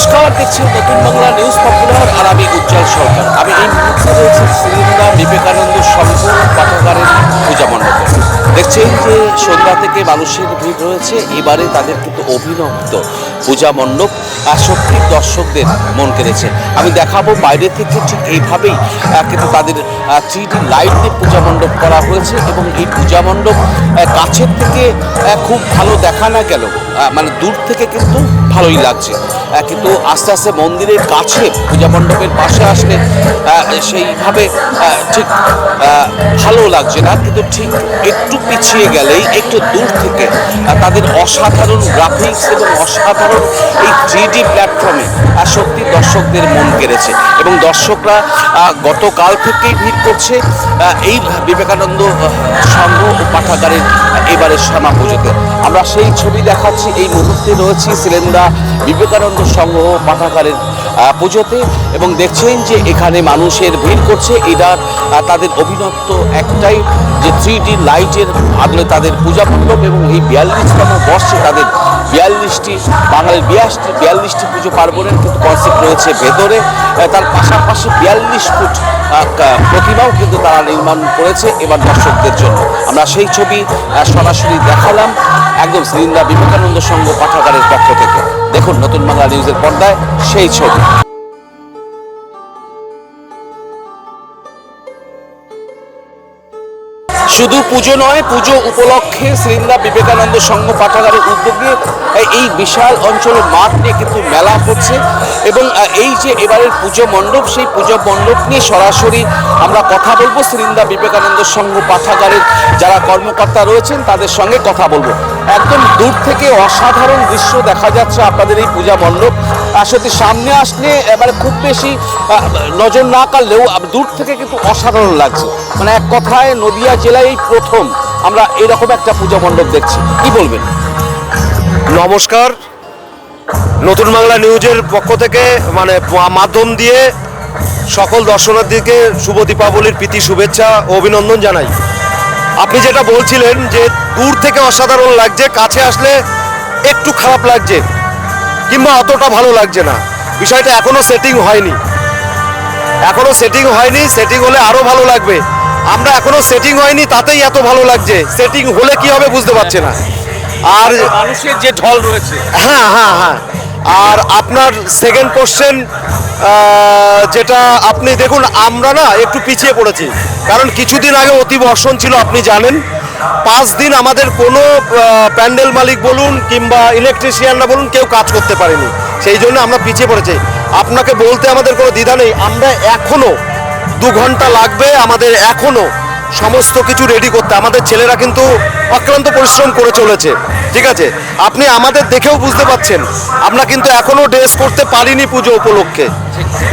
নমস্কার দেখছি নতুন বাংলা নিউজ পপুলার আর আমি উজ্জ্বল সরকার। আমি এই মুহূর্তে রয়েছে শ্রীলঙ্কা বিবেকানন্দ সংঘ পাঠাগারের পূজা মণ্ডপে। দেখছেন যে সন্ধ্যা থেকে মানুষের ভিড় রয়েছে, এবারে তাদের কিন্তু অভিনব পূজা মণ্ডপ সত্যি দর্শকদের মন কেড়েছে। আমি দেখাবো বাইরে থেকে ঠিক এইভাবেই কিন্তু তাদের থ্রি ডি লাইট দিয়ে পূজা মণ্ডপ করা হয়েছে এবং এই পূজা মণ্ডপ কাছের থেকে খুব ভালো দেখা না গেল। মানে দূর থেকে কিন্তু ভালোই লাগছে। কিন্তু আস্তে আস্তে মন্দিরের কাছে পূজা মণ্ডপের পাশে আসলে সেইভাবে ঠিক ভালো লাগছে না। কিন্তু ঠিক একটু পিছিয়ে গেলেই একটু দূর থেকে তাদের অসাধারণ গ্রাফিক্স এবং অসাধারণ এই থ্রি প্ল্যাটফর্মে সত্যি দর্শকদের মন কেড়েছে। এবং দর্শকরা গতকাল থেকেই ভিড় করছে এই বিবেকানন্দ সংঘ ও পাঠাগারের এবারের শ্যামা পুজোতে। আমরা সেই ছবি দেখাচ্ছি, এই মুহূর্তে রয়েছি সিলেন্ডা বিবেকানন্দ সংঘ পাঠাগারের পুজোতে এবং দেখছেন যে এখানে মানুষের ভিড় করছে। এটা তাদের অভিনত্ব একটাই যে থ্রি ডি লাইটের আদলে তাদের পূজা মণ্ডপ এবং এই বিয়াল্লিশতম বর্ষে তাদের বিয়াল্লিশটি, বাঙালির বিয়াশটি, বিয়াল্লিশটি পুজো পার্বণের কিন্তু কনসেপ্ট রয়েছে ভেতরে। তার পাশাপাশি বিয়াল্লিশ ফুট প্রতিমাও কিন্তু তারা নির্মাণ করেছে এবার দর্শকদের জন্য। আমরা সেই ছবি সরাসরি দেখালাম একদম শ্রীন্দা বিবেকানন্দ সংঘ পাঠাগারের পক্ষ থেকে। দেখুন নতুন বাংলা নিউজের পর্দায় সেই ছবি। পুজো নয়, পুজো উপলক্ষে শ্রীন্দা বিবেকানন্দ সংঘ পাঠাগারের উদ্যোগে এই বিশাল অঞ্চলের মাঠ নিয়ে কিন্তু মেলা হচ্ছে। এবং এই যে এবারের পুজো মণ্ডপ, সেই পুজো মণ্ডপ নিয়ে সরাসরি আমরা কথা বলব শ্রীন্দা বিবেকানন্দ সংঘ পাঠাগারের যারা কর্মকর্তা রয়েছেন, তাদের সঙ্গে কথা বলব। একদম দূর থেকে অসাধারণ দৃশ্য দেখা যাচ্ছে আপনাদের এই পূজা মণ্ডপ। সত্যি সামনে আসলে এবারে খুব বেশি নজর না কাড়লেও আহ, দূর থেকে কিন্তু অসাধারণ লাগছে। মানে এক কথায় নদিয়া জেলায় এই প্রথম আমরা এরকম একটা পূজা মণ্ডপ দেখছি। কি বলবেন? নমস্কার। নতুন বাংলা নিউজের পক্ষ থেকে মানে মাধ্যম দিয়ে সকল দর্শনার্থীকে শুভ দীপাবলির প্রীতি শুভেচ্ছা ও অভিনন্দন জানাই। আপনি যেটা বলছিলেন যে দূর থেকে অসাধারণ লাগছে কাছে আসলে একটু খারাপ লাগছে কিংবা অতটা ভালো লাগছে না। বিষয়টা এখনও সেটিং হয়নি। এখনও সেটিং হয়নি সেটিং হলে আরও ভালো লাগবে। আমরা এখনও সেটিং হয়নি তাতেই এত ভালো লাগছে। সেটিং হলে কি হবে বুঝতে পারছি না। আর মানুষের যে ঢল রয়েছে। হ্যাঁ হ্যাঁ হ্যাঁ। আর আপনার সেকেন্ড কোশ্চেন যেটা আপনি দেখুন, আমরা না একটু পিছিয়ে পড়েছি। কারণ কিছুদিন আগে অতি বর্ষণ ছিল, আপনি জানেন। পাঁচ দিন আমাদের কোনো প্যান্ডেল মালিক বলুন কিংবা ইলেকট্রিশিয়ানরা বলুন, কেউ কাজ করতে পারেনি। সেই জন্য আমরা পিছিয়ে পড়েছি। আপনাকে বলতে আমাদের কোনো দ্বিধা নেই। আমরা এখনও দু ঘণ্টা লাগবে আমাদের এখনও সমস্ত কিছু রেডি করতে। আমাদের ছেলেরা কিন্তু অক্লান্ত পরিশ্রম করে চলেছে। ঠিক আছে? আপনি আমাদের দেখেও বুঝতে পাচ্ছেন। আমরা কিন্তু এখনও ড্রেস করতে পারিনি পুজো উপলক্ষে।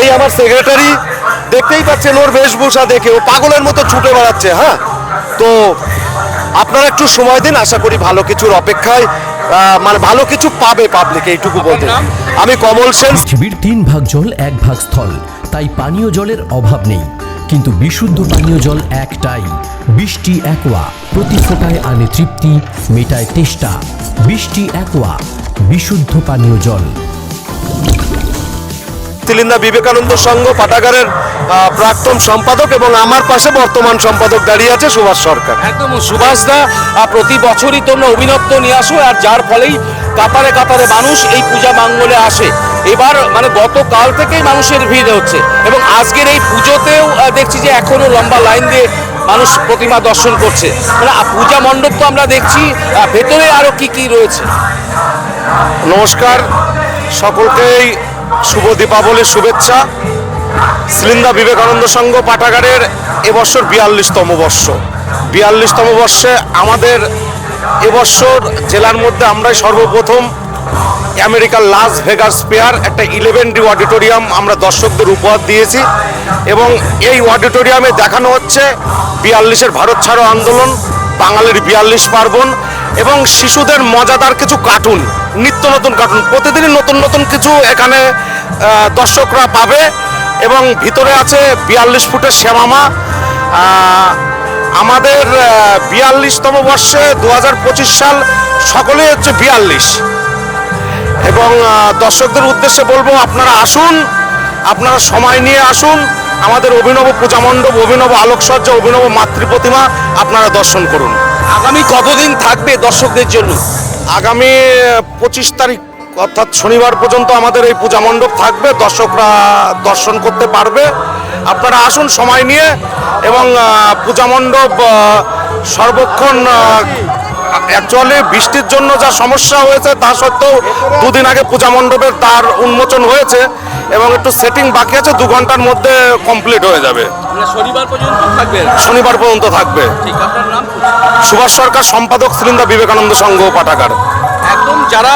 এই আমার সেক্রেটারি দেখতেই পাচ্ছেন ওর বেশভূষা দেখে ও পাগলের মতো ছুটে বেড়াচ্ছে হ্যাঁ? তো আপনারা একটু সময় দিন আশা করি ভালো কিছুর অপেক্ষায় মানে ভালো কিছু পাবে পাবলিক এইটুকু বলতে। আমি কমল সেন। পৃথিবীর তিন ভাগ জল এক ভাগ স্থল তাই পানীয় জলের অভাব নেই। কিন্তু বিশুদ্ধ পানীয় জল একটাই। বৃষ্টি একোয়া প্রতি ফোটায় আনে তৃপ্তি মেটায় তেষ্টা। বৃষ্টি একোয়া বিশুদ্ধ পানীয় জল। তিলিন্দা বিবেকানন্দ সংঘ পাঠাগারের প্রাক্তন সম্পাদক এবং আমার পাশে বর্তমান সম্পাদক দাঁড়িয়ে আছে সুভাষ সরকার। একদম সুভাষ দা প্রতি বছরই তোমরা অভিনত্ব নিয়ে আসো আর যার ফলেই কাতারে কাতারে মানুষ এই পূজা মাঙ্গলে আসে। এবার মানে গতকাল থেকেই মানুষের ভিড় হচ্ছে এবং আজকের এই পুজোতেও দেখছি যে এখনও লম্বা লাইন দিয়ে মানুষ প্রতিমা দর্শন করছে। মানে পূজা মণ্ডপ তো আমরা দেখছি ভেতরে আরও কি কি রয়েছে? নমস্কার, সকলকেই শুভ দীপাবলির শুভেচ্ছা। সিলিন্দা বিবেকানন্দ সংঘ পাঠাগারের এবছর বিয়াল্লিশতম বর্ষ। বিয়াল্লিশতম বর্ষে আমাদের এবছর জেলার মধ্যে আমরাই সর্বপ্রথম আমেরিকার লাস ভেগাস পেয়ার একটা ইলেভেন ডি অডিটোরিয়াম আমরা দর্শকদের উপহার দিয়েছি এবং এই অডিটোরিয়ামে দেখানো হচ্ছে বিয়াল্লিশের ভারত ছাড়ো আন্দোলন, বাঙালির বিয়াল্লিশ পার্বণ এবং শিশুদের মজাদার কিছু কার্টুন নিত্য নতুন কার্টুন প্রতিদিনই নতুন নতুন কিছু এখানে দর্শকরা পাবে এবং ভিতরে আছে বিয়াল্লিশ ফুটের শ্যামামা। আমাদের বিয়াল্লিশতম বর্ষে দু হাজার পঁচিশ সাল সকলেই হচ্ছে বিয়াল্লিশ। এবং দর্শকদের উদ্দেশ্যে বলব আপনারা আসুন আপনারা সময় নিয়ে আসুন। আমাদের অভিনব পূজা মণ্ডপ অভিনব আলোকসজ্জা অভিনব মাতৃ প্রতিমা আপনারা দর্শন করুন। আগামী কতদিন থাকবে দর্শকদের জন্য? আগামী পঁচিশ তারিখ অর্থাৎ শনিবার পর্যন্ত আমাদের এই পূজা মণ্ডপ থাকবে। দর্শকরা দর্শন করতে পারবে। আপনারা আসুন সময় নিয়ে এবং পূজা মণ্ডপ সর্বক্ষণ অ্যাকচুয়ালি বৃষ্টির জন্য যা সমস্যা হয়েছে তা সত্ত্বেও দুদিন আগে পূজা মণ্ডপের তার উন্মোচন হয়েছে এবং একটু সেটিং বাকি আছে দু ঘণ্টার মধ্যে কমপ্লিট হয়ে যাবে। মানে শনিবার পর্যন্ত থাকবে? শনিবার পর্যন্ত থাকবে। সুভাষ সরকার সম্পাদক শ্রীন্দা বিবেকানন্দ সংঘ পাঠাগার। একদম যারা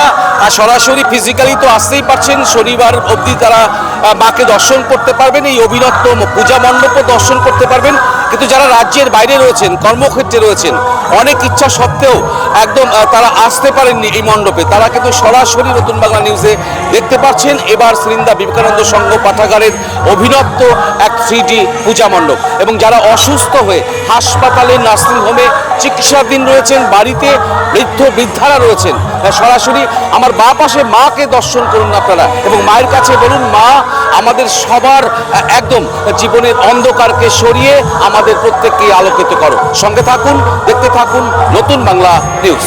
সরাসরি ফিজিক্যালি তো আসতেই পারছেন, শনিবার অবধি তারা মাকে দর্শন করতে পারবেন, এই ম- পূজা মণ্ডপও দর্শন করতে পারবেন। কিন্তু যারা রাজ্যের বাইরে রয়েছেন, কর্মক্ষেত্রে রয়েছেন, অনেক ইচ্ছা সত্ত্বেও একদম তারা আসতে পারেননি এই মণ্ডপে। তারা কিন্তু সরাসরি নতুন বাংলা নিউজে দেখতে পাচ্ছেন। এবার শ্রীন্দা বিবেকানন্দ সংঘ পাঠাগারের অভিনপ্ত এক থ্রি পূজা মণ্ডপ। এবং যারা অসুস্থ হয়ে হাসপাতালে নার্সিংহোমে চিকিৎসাধীন রয়েছেন, বাড়িতে বৃদ্ধ বৃদ্ধারা রয়েছেন সরাসরি আমার বা পাশে মাকে দর্শন করুন আপনারা এবং মায়ের কাছে বলুন, মা, আমাদের সবার, একদম জীবনের অন্ধকারকে সরিয়ে আমাদের প্রত্যেককে আলোকিত করো। সঙ্গে থাকুন, দেখতে থাকুন নতুন বাংলা নিউজ।